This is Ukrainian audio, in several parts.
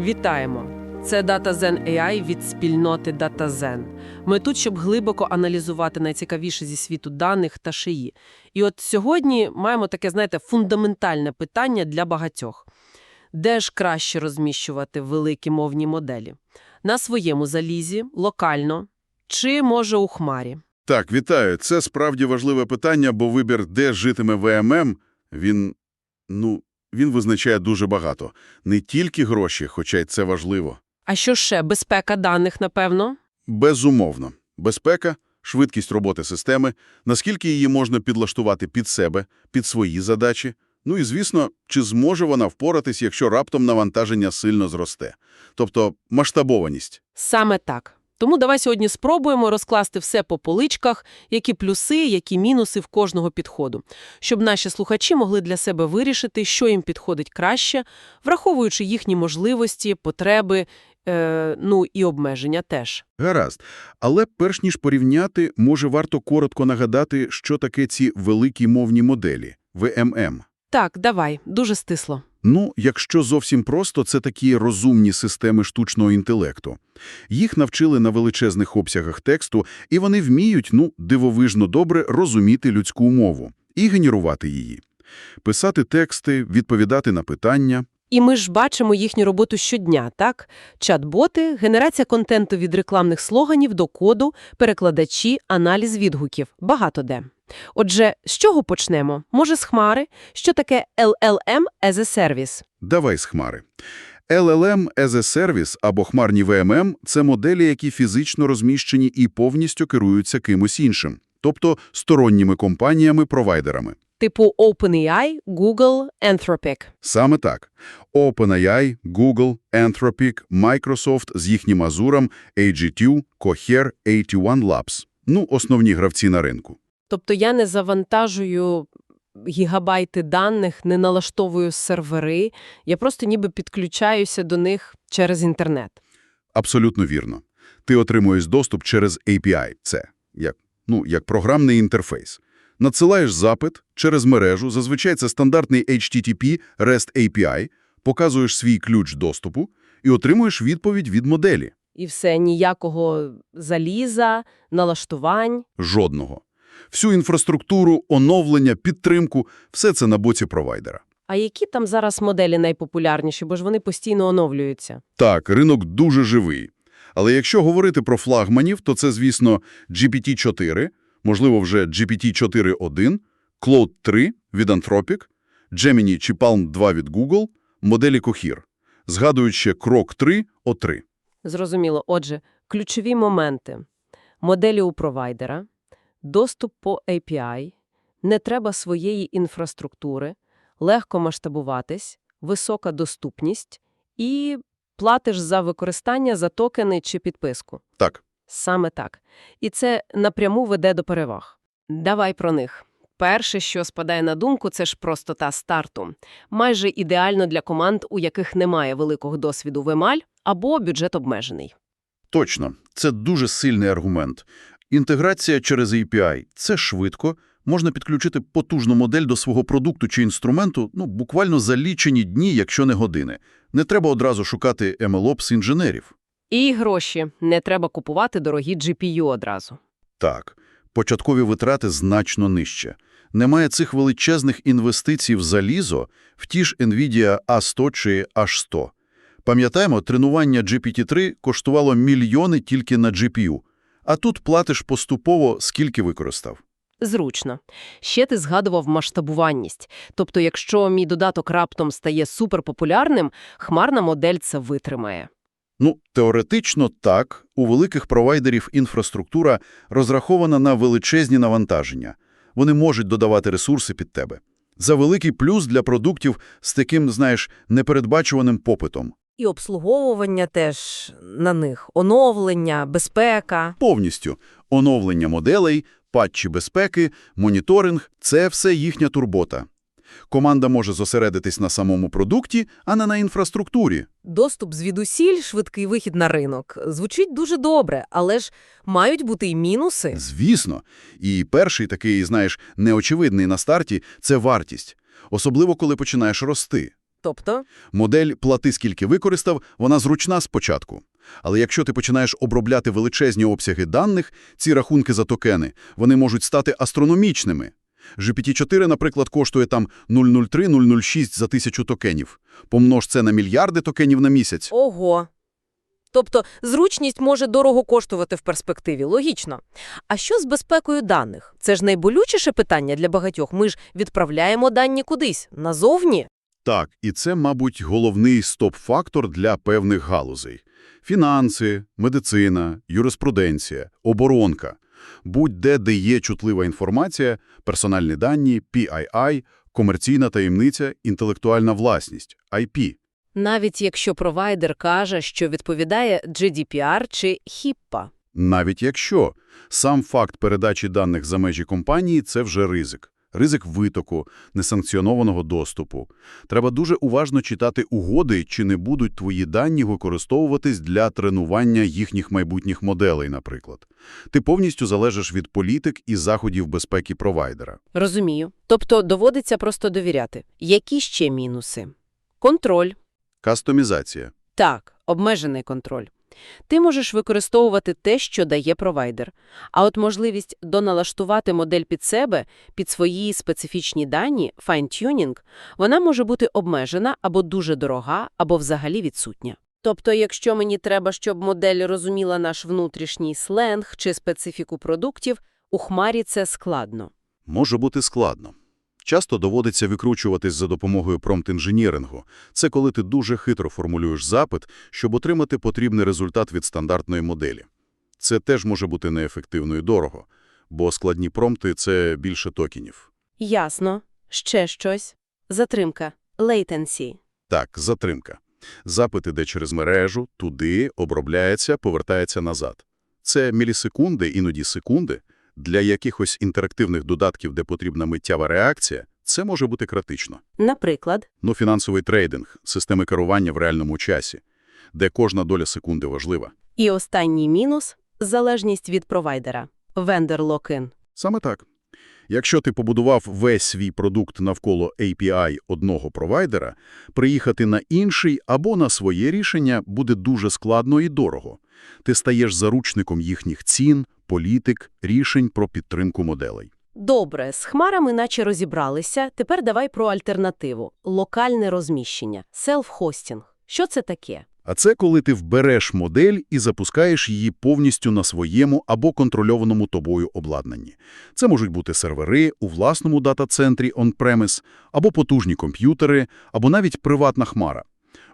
Вітаємо! Це DataZen AI від спільноти DataZen. Ми тут, щоб глибоко аналізувати найцікавіше зі світу даних та шиї. І от сьогодні маємо таке, знаєте, фундаментальне питання для багатьох. Де ж краще розміщувати великі мовні моделі? На своєму залізі, локально, чи, може, у хмарі? Так, вітаю. Це справді важливе питання, бо вибір, де житиме ВММ, він, ну, він визначає дуже багато. Не тільки гроші, хоча й це важливо. А що ще? Безпека даних, напевно? Безумовно. Безпека, швидкість роботи системи, наскільки її можна підлаштувати під себе, під свої задачі. Ну і, звісно, чи зможе вона впоратись, якщо раптом навантаження сильно зросте. Тобто масштабованість. Саме так. Тому давай сьогодні спробуємо розкласти все по поличках, які плюси, які мінуси в кожного підходу, щоб наші слухачі могли для себе вирішити, що їм підходить краще, враховуючи їхні можливості, потреби, е, ну і обмеження теж. Гаразд. Але перш ніж порівняти, може варто коротко нагадати, що таке ці великі мовні моделі – ВММ. Так, давай, дуже стисло. Ну, якщо зовсім просто, це такі розумні системи штучного інтелекту. Їх навчили на величезних обсягах тексту, і вони вміють, ну, дивовижно добре розуміти людську мову і генерувати її. Писати тексти, відповідати на питання. І ми ж бачимо їхню роботу щодня, так? Чат-боти, генерація контенту від рекламних слоганів до коду, перекладачі, аналіз відгуків. Багато де. Отже, з чого почнемо? Може, з хмари? Що таке LLM as a Service? Давай з хмари. LLM as a Service або хмарні ВММ – це моделі, які фізично розміщені і повністю керуються кимось іншим, тобто сторонніми компаніями-провайдерами. Типу OpenAI, Google, Anthropic. Саме так. OpenAI, Google, Anthropic, Microsoft з їхнім Азуром, AG2, Cohere, 81 Labs. Ну, основні гравці на ринку. Тобто я не завантажую гігабайти даних, не налаштовую сервери, я просто ніби підключаюся до них через інтернет. Абсолютно вірно. Ти отримуєш доступ через API. Це як, ну, як програмний інтерфейс. Надсилаєш запит через мережу, зазвичай це стандартний HTTP REST API, показуєш свій ключ доступу і отримуєш відповідь від моделі. І все, ніякого заліза, налаштувань. Жодного. Всю інфраструктуру, оновлення, підтримку – все це на боці провайдера. А які там зараз моделі найпопулярніші, бо ж вони постійно оновлюються? Так, ринок дуже живий. Але якщо говорити про флагманів, то це, звісно, GPT-4, можливо, вже GPT-4.1, Claude 3 від Anthropic, Gemini чи Palm 2 від Google, моделі Cohere, згадують ще Крок 3, O3. Зрозуміло. Отже, ключові моменти. Моделі у провайдера, доступ по API, не треба своєї інфраструктури, легко масштабуватись, висока доступність і платиш за використання, за токени чи підписку. Так, Саме так. І це напряму веде до переваг. Давай про них. Перше, що спадає на думку, це ж простота старту. Майже ідеально для команд, у яких немає великого досвіду в емаль або бюджет обмежений. точно. Це дуже сильний аргумент. Інтеграція через API – це швидко. Можна підключити потужну модель до свого продукту чи інструменту ну, буквально за лічені дні, якщо не години. Не треба одразу шукати MLOps інженерів. І гроші. Не треба купувати дорогі GPU одразу. Так, початкові витрати значно нижче. Немає цих величезних інвестицій в залізо, в ті ж NVIDIA A100 чи H100. Пам'ятаємо, тренування GPT-3 коштувало мільйони тільки на GPU, а тут платиш поступово, скільки використав. Зручно. Ще ти згадував масштабуванність. Тобто, якщо мій додаток раптом стає суперпопулярним, хмарна модель це витримає. Ну, теоретично так, у великих провайдерів інфраструктура розрахована на величезні навантаження. Вони можуть додавати ресурси під тебе. За великий плюс для продуктів з таким, знаєш, непередбачуваним попитом. І обслуговування теж на них, оновлення, безпека. Повністю. Оновлення моделей, патчі безпеки, моніторинг – це все їхня турбота. Команда може зосередитись на самому продукті, а не на інфраструктурі. Доступ звідусіль, швидкий вихід на ринок. Звучить дуже добре, але ж мають бути й мінуси. Звісно. І перший такий, знаєш, неочевидний на старті – це вартість. Особливо, коли починаєш рости. Тобто? Модель «плати скільки використав» вона зручна спочатку. Але якщо ти починаєш обробляти величезні обсяги даних, ці рахунки за токени, вони можуть стати астрономічними. GPT-4, наприклад, коштує там 0,03-0,06 за тисячу токенів. Помнож це на мільярди токенів на місяць. Ого. Тобто зручність може дорого коштувати в перспективі, логічно. А що з безпекою даних? Це ж найболючіше питання для багатьох. Ми ж відправляємо дані кудись, назовні. Так, і це, мабуть, головний стоп-фактор для певних галузей. Фінанси, медицина, юриспруденція, оборонка. Будь-де, де є чутлива інформація, персональні дані, PII, комерційна таємниця, інтелектуальна власність, IP. Навіть якщо провайдер каже, що відповідає GDPR чи HIPAA. Навіть якщо сам факт передачі даних за межі компанії – це вже ризик. Ризик витоку, несанкціонованого доступу. Треба дуже уважно читати угоди, чи не будуть твої дані використовуватись для тренування їхніх майбутніх моделей, наприклад. Ти повністю залежиш від політик і заходів безпеки провайдера. Розумію. Тобто доводиться просто довіряти. Які ще мінуси? Контроль. Кастомізація. Так, обмежений контроль. Ти можеш використовувати те, що дає провайдер. А от можливість доналаштувати модель під себе, під свої специфічні дані, fine-tuning, вона може бути обмежена або дуже дорога, або взагалі відсутня. Тобто, якщо мені треба, щоб модель розуміла наш внутрішній сленг чи специфіку продуктів, у хмарі це складно. Може бути складно. Часто доводиться викручуватись за допомогою промпт-інженірингу. Це коли ти дуже хитро формулюєш запит, щоб отримати потрібний результат від стандартної моделі. Це теж може бути неефективно і дорого, бо складні промпти – це більше токенів. Ясно. Ще щось. Затримка. Latency. Так, затримка. Запит іде через мережу, туди, обробляється, повертається назад. Це мілісекунди, іноді секунди. Для якихось інтерактивних додатків, де потрібна миттєва реакція, це може бути критично. Наприклад, Ну, фінансовий трейдинг, системи керування в реальному часі, де кожна доля секунди важлива. І останній мінус – залежність від провайдера. Vendor lock-in. Саме так. Якщо ти побудував весь свій продукт навколо API одного провайдера, приїхати на інший або на своє рішення буде дуже складно і дорого. Ти стаєш заручником їхніх цін, політик, рішень про підтримку моделей. Добре, з хмарами наче розібралися. Тепер давай про альтернативу – локальне розміщення, селф-хостінг. Що це таке? А це коли ти вбереш модель і запускаєш її повністю на своєму або контрольованому тобою обладнанні. Це можуть бути сервери у власному дата-центрі on-premise, або потужні комп'ютери, або навіть приватна хмара.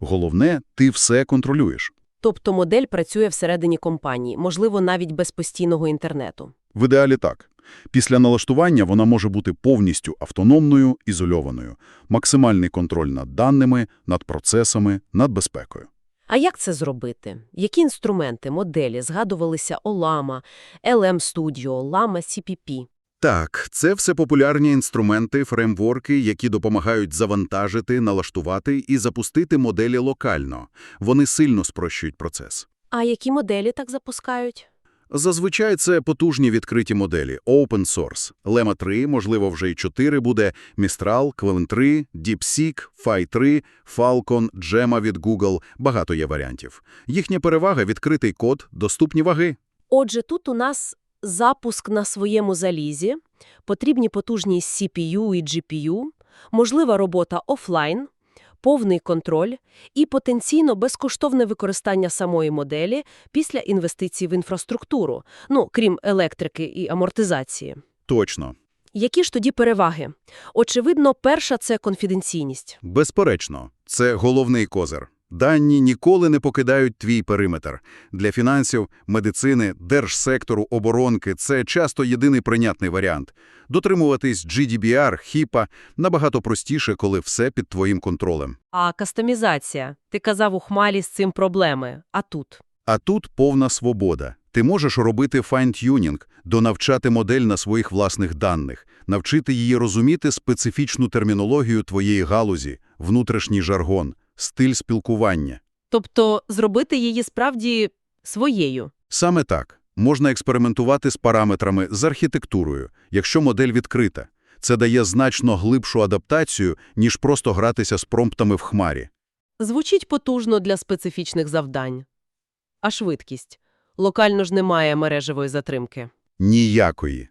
Головне, ти все контролюєш. Тобто модель працює всередині компанії, можливо, навіть без постійного інтернету. В ідеалі так. Після налаштування вона може бути повністю автономною, ізольованою. Максимальний контроль над даними, над процесами, над безпекою. А як це зробити? Які інструменти, моделі згадувалися OLAMA, LM Studio, LAMA CPP? Так, це все популярні інструменти, фреймворки, які допомагають завантажити, налаштувати і запустити моделі локально. Вони сильно спрощують процес. А які моделі так запускають? Зазвичай це потужні відкриті моделі, open source. Lema 3, можливо, вже й 4 буде, Mistral, Quellen 3, DeepSeek, Phi 3, Falcon, Gemma від Google, багато є варіантів. Їхня перевага – відкритий код, доступні ваги. Отже, тут у нас запуск на своєму залізі, потрібні потужні CPU і GPU, можлива робота офлайн, повний контроль і потенційно безкоштовне використання самої моделі після інвестицій в інфраструктуру, ну, крім електрики і амортизації. Точно. Які ж тоді переваги? Очевидно, перша – це конфіденційність. Безперечно, це головний козир. Дані ніколи не покидають твій периметр. Для фінансів, медицини, держсектору, оборонки – це часто єдиний прийнятний варіант. Дотримуватись GDPR, HIPAA набагато простіше, коли все під твоїм контролем. А кастомізація? Ти казав у хмалі з цим проблеми. А тут? А тут повна свобода. Ти можеш робити файн-тюнінг, донавчати модель на своїх власних даних, навчити її розуміти специфічну термінологію твоєї галузі, внутрішній жаргон, стиль спілкування. Тобто зробити її справді своєю. Саме так. Можна експериментувати з параметрами, з архітектурою, якщо модель відкрита. Це дає значно глибшу адаптацію, ніж просто гратися з промптами в хмарі. Звучить потужно для специфічних завдань. А швидкість? Локально ж немає мережевої затримки. Ніякої.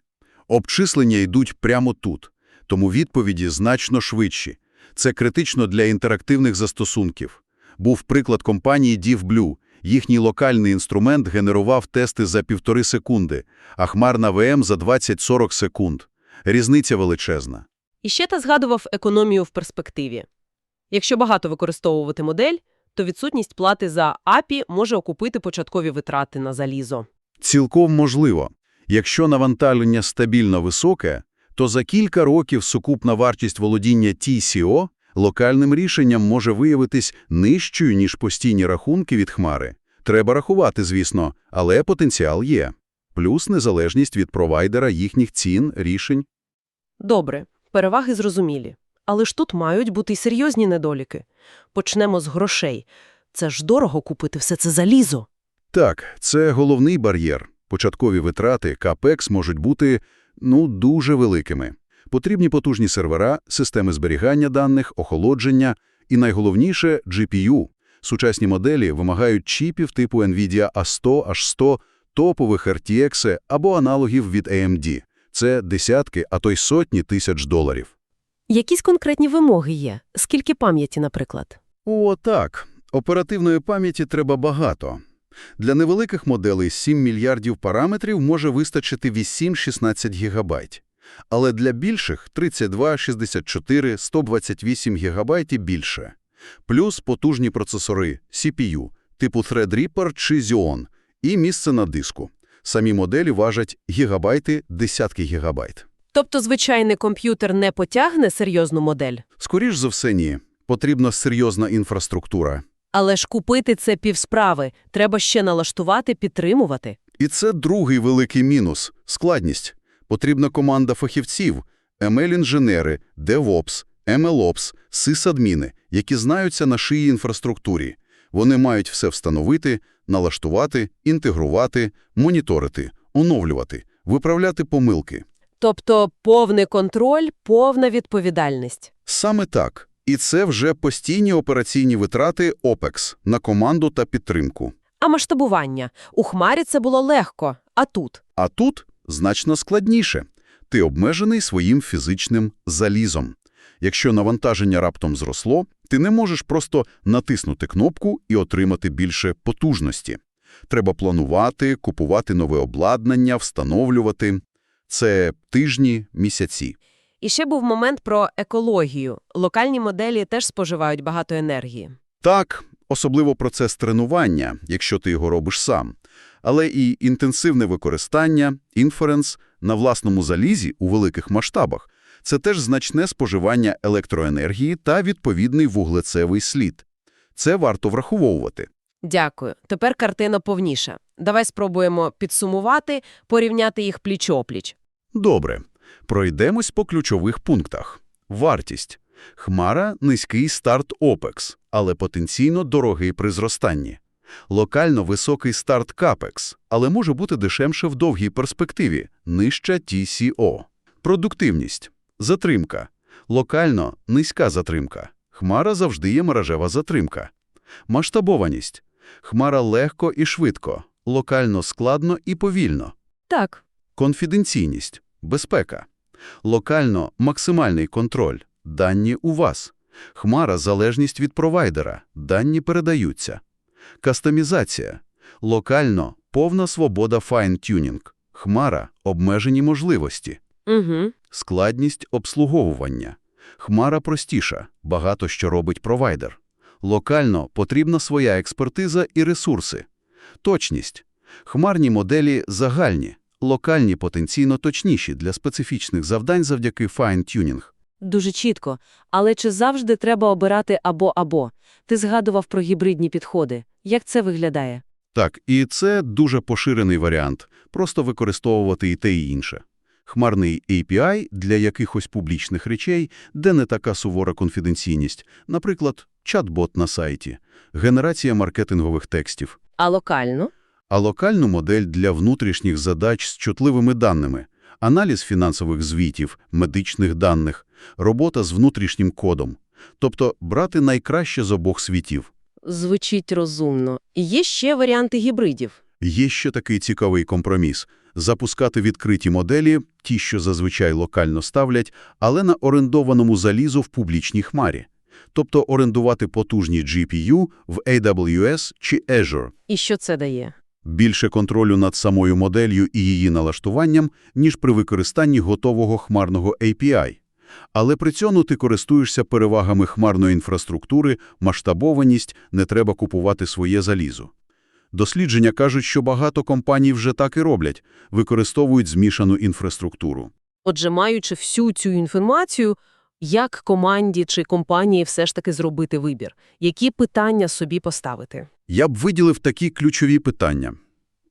Обчислення йдуть прямо тут, тому відповіді значно швидші. Це критично для інтерактивних застосунків. Був приклад компанії DeepBlue. Їхній локальний інструмент генерував тести за півтори секунди, а хмарна ВМ за 20-40 секунд. Різниця величезна. І ще та згадував економію в перспективі. Якщо багато використовувати модель, то відсутність плати за API може окупити початкові витрати на залізо. Цілком можливо. Якщо навантаження стабільно високе, то за кілька років сукупна вартість володіння TCO локальним рішенням може виявитись нижчою, ніж постійні рахунки від хмари. Треба рахувати, звісно, але потенціал є. Плюс незалежність від провайдера їхніх цін, рішень. Добре, переваги зрозумілі. Але ж тут мають бути й серйозні недоліки. Почнемо з грошей. Це ж дорого купити все це залізо. Так, це головний бар'єр. Початкові витрати, капекс можуть бути, ну, дуже великими. Потрібні потужні сервера, системи зберігання даних, охолодження і, найголовніше, GPU. Сучасні моделі вимагають чіпів типу NVIDIA A100, H100, топових RTX або аналогів від AMD. Це десятки, а то й сотні тисяч доларів. Якісь конкретні вимоги є? Скільки пам'яті, наприклад? О, так. Оперативної пам'яті треба багато. Для невеликих моделей 7 мільярдів параметрів може вистачити 8-16 гігабайт. Але для більших 32, 64, 128 гігабайт і більше. Плюс потужні процесори CPU типу Threadripper чи Xeon і місце на диску. Самі моделі важать гігабайти, десятки гігабайт. Тобто звичайний комп'ютер не потягне серйозну модель? Скоріш за все, ні. Потрібна серйозна інфраструктура. Але ж купити це півсправи. Треба ще налаштувати, підтримувати. І це другий великий мінус – складність. Потрібна команда фахівців, ML-інженери, DevOps, MLOps, сисадміни, які знаються на шиї інфраструктурі. Вони мають все встановити, налаштувати, інтегрувати, моніторити, оновлювати, виправляти помилки. Тобто повний контроль, повна відповідальність. Саме так. І це вже постійні операційні витрати OPEX на команду та підтримку. А масштабування? У Хмарі це було легко, а тут? А тут значно складніше. Ти обмежений своїм фізичним залізом. Якщо навантаження раптом зросло, ти не можеш просто натиснути кнопку і отримати більше потужності. Треба планувати, купувати нове обладнання, встановлювати. Це тижні, місяці. І ще був момент про екологію. Локальні моделі теж споживають багато енергії. Так, особливо процес тренування, якщо ти його робиш сам. Але і інтенсивне використання, інференс на власному залізі у великих масштабах – це теж значне споживання електроенергії та відповідний вуглецевий слід. Це варто враховувати. Дякую. Тепер картина повніша. Давай спробуємо підсумувати, порівняти їх пліч-опліч. Добре. Пройдемось по ключових пунктах. Вартість. Хмара – низький старт OPEX, але потенційно дорогий при зростанні. Локально високий старт CAPEX, але може бути дешевше в довгій перспективі, нижча TCO. Продуктивність. Затримка. Локально – низька затримка. Хмара завжди є мережева затримка. Масштабованість. Хмара легко і швидко, локально складно і повільно. Так. Конфіденційність, безпека. Локально максимальний контроль, дані у вас. Хмара – залежність від провайдера, дані передаються. Кастомізація. Локально повна свобода файн-тюнінг. Хмара – обмежені можливості. Угу. Складність обслуговування. Хмара простіша, багато що робить провайдер. Локально потрібна своя експертиза і ресурси. Точність. Хмарні моделі загальні, локальні потенційно точніші для специфічних завдань завдяки файн-тюнінг. Дуже чітко. Але чи завжди треба обирати або-або? Ти згадував про гібридні підходи. Як це виглядає? Так, і це дуже поширений варіант – просто використовувати і те, і інше. Хмарний API для якихось публічних речей, де не така сувора конфіденційність, наприклад, чат-бот на сайті, генерація маркетингових текстів, А локально? А локальну модель для внутрішніх задач з чутливими даними аналіз фінансових звітів, медичних даних, робота з внутрішнім кодом. Тобто брати найкраще з обох світів. Звучить розумно. І є ще варіанти гібридів. Є ще такий цікавий компроміс – запускати відкриті моделі, ті, що зазвичай локально ставлять, але на орендованому залізу в публічній хмарі. Тобто орендувати потужні GPU в AWS чи Azure. І що це дає? Більше контролю над самою моделлю і її налаштуванням, ніж при використанні готового хмарного API. Але при цьому ти користуєшся перевагами хмарної інфраструктури, масштабованість, не треба купувати своє залізо. Дослідження кажуть, що багато компаній вже так і роблять, використовують змішану інфраструктуру. Отже, маючи всю цю інформацію, як команді чи компанії все ж таки зробити вибір? Які питання собі поставити? Я б виділив такі ключові питання.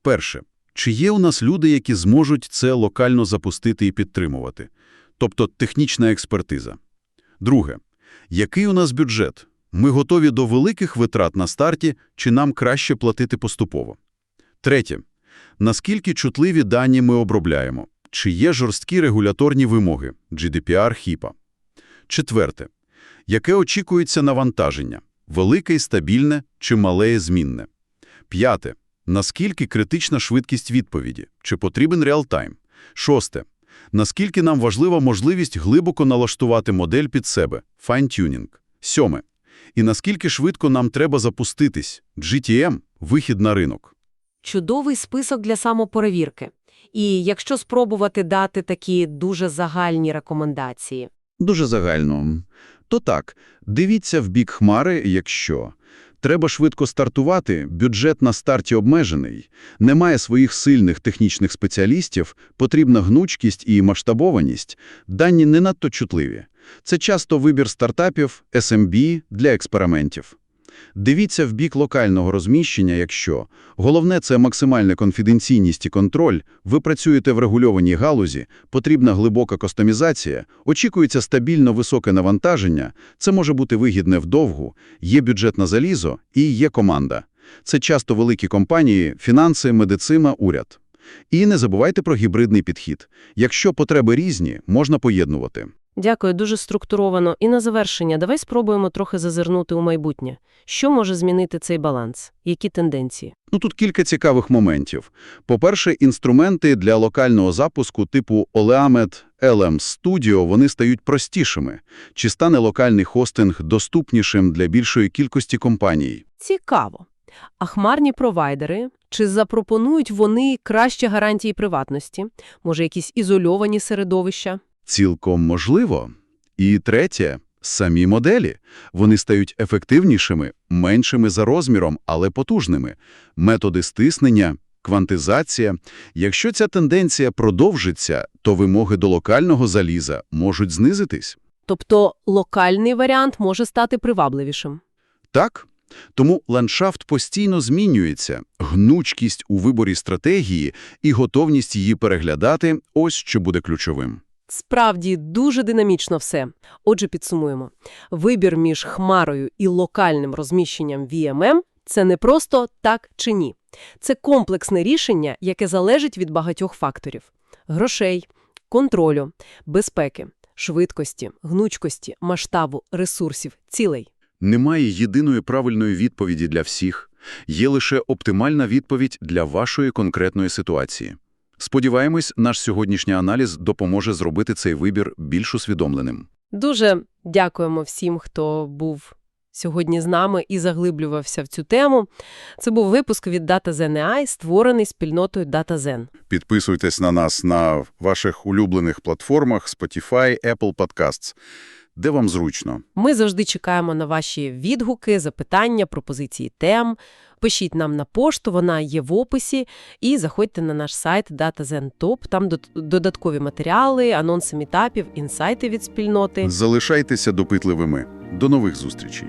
Перше. Чи є у нас люди, які зможуть це локально запустити і підтримувати? Тобто технічна експертиза. Друге. Який у нас бюджет? Ми готові до великих витрат на старті, чи нам краще платити поступово? Третє. Наскільки чутливі дані ми обробляємо? Чи є жорсткі регуляторні вимоги – GDPR, HIPAA? Четверте. Яке очікується навантаження? Велике і стабільне чи мале і змінне? П'яте. Наскільки критична швидкість відповіді? Чи потрібен реалтайм? Шосте. Наскільки нам важлива можливість глибоко налаштувати модель під себе? Fine-tuning. Сьоме. І наскільки швидко нам треба запуститись? GTM – вихід на ринок. Чудовий список для самоперевірки. І якщо спробувати дати такі дуже загальні рекомендації. Дуже загально. То так, дивіться в бік хмари, якщо. Треба швидко стартувати, бюджет на старті обмежений, немає своїх сильних технічних спеціалістів, потрібна гнучкість і масштабованість, дані не надто чутливі. Це часто вибір стартапів, SMB для експериментів. Дивіться в бік локального розміщення, якщо. Головне – це максимальна конфіденційність і контроль, ви працюєте в регульованій галузі, потрібна глибока кастомізація, очікується стабільно високе навантаження, це може бути вигідне вдовгу, є бюджет на залізо і є команда. Це часто великі компанії, фінанси, медицина, уряд. І не забувайте про гібридний підхід. Якщо потреби різні, можна поєднувати. Дякую, дуже структуровано. І на завершення давай спробуємо трохи зазирнути у майбутнє. Що може змінити цей баланс? Які тенденції? Ну, тут кілька цікавих моментів. По-перше, інструменти для локального запуску типу Oleamed, LM Studio, вони стають простішими. Чи стане локальний хостинг доступнішим для більшої кількості компаній? Цікаво. А хмарні провайдери, чи запропонують вони кращі гарантії приватності? Може, якісь ізольовані середовища? Цілком можливо. І третє – самі моделі. Вони стають ефективнішими, меншими за розміром, але потужними. Методи стиснення, квантизація. Якщо ця тенденція продовжиться, то вимоги до локального заліза можуть знизитись. Тобто локальний варіант може стати привабливішим. Так? Тому ландшафт постійно змінюється. Гнучкість у виборі стратегії і готовність її переглядати – ось що буде ключовим. Справді, дуже динамічно все. Отже, підсумуємо. Вибір між хмарою і локальним розміщенням VMM – це не просто так чи ні. Це комплексне рішення, яке залежить від багатьох факторів. Грошей, контролю, безпеки, швидкості, гнучкості, масштабу, ресурсів, цілей. Немає єдиної правильної відповіді для всіх. Є лише оптимальна відповідь для вашої конкретної ситуації. Сподіваємось, наш сьогоднішній аналіз допоможе зробити цей вибір більш усвідомленим. Дуже дякуємо всім, хто був сьогодні з нами і заглиблювався в цю тему. Це був випуск від DataZen AI, створений спільнотою DataZen. Підписуйтесь на нас на ваших улюблених платформах Spotify, Apple Podcasts, де вам зручно. Ми завжди чекаємо на ваші відгуки, запитання, пропозиції тем. Пишіть нам на пошту, вона є в описі, і заходьте на наш сайт DataZenTop, там дод- додаткові матеріали, анонси мітапів, інсайти від спільноти. Залишайтеся допитливими. До нових зустрічей.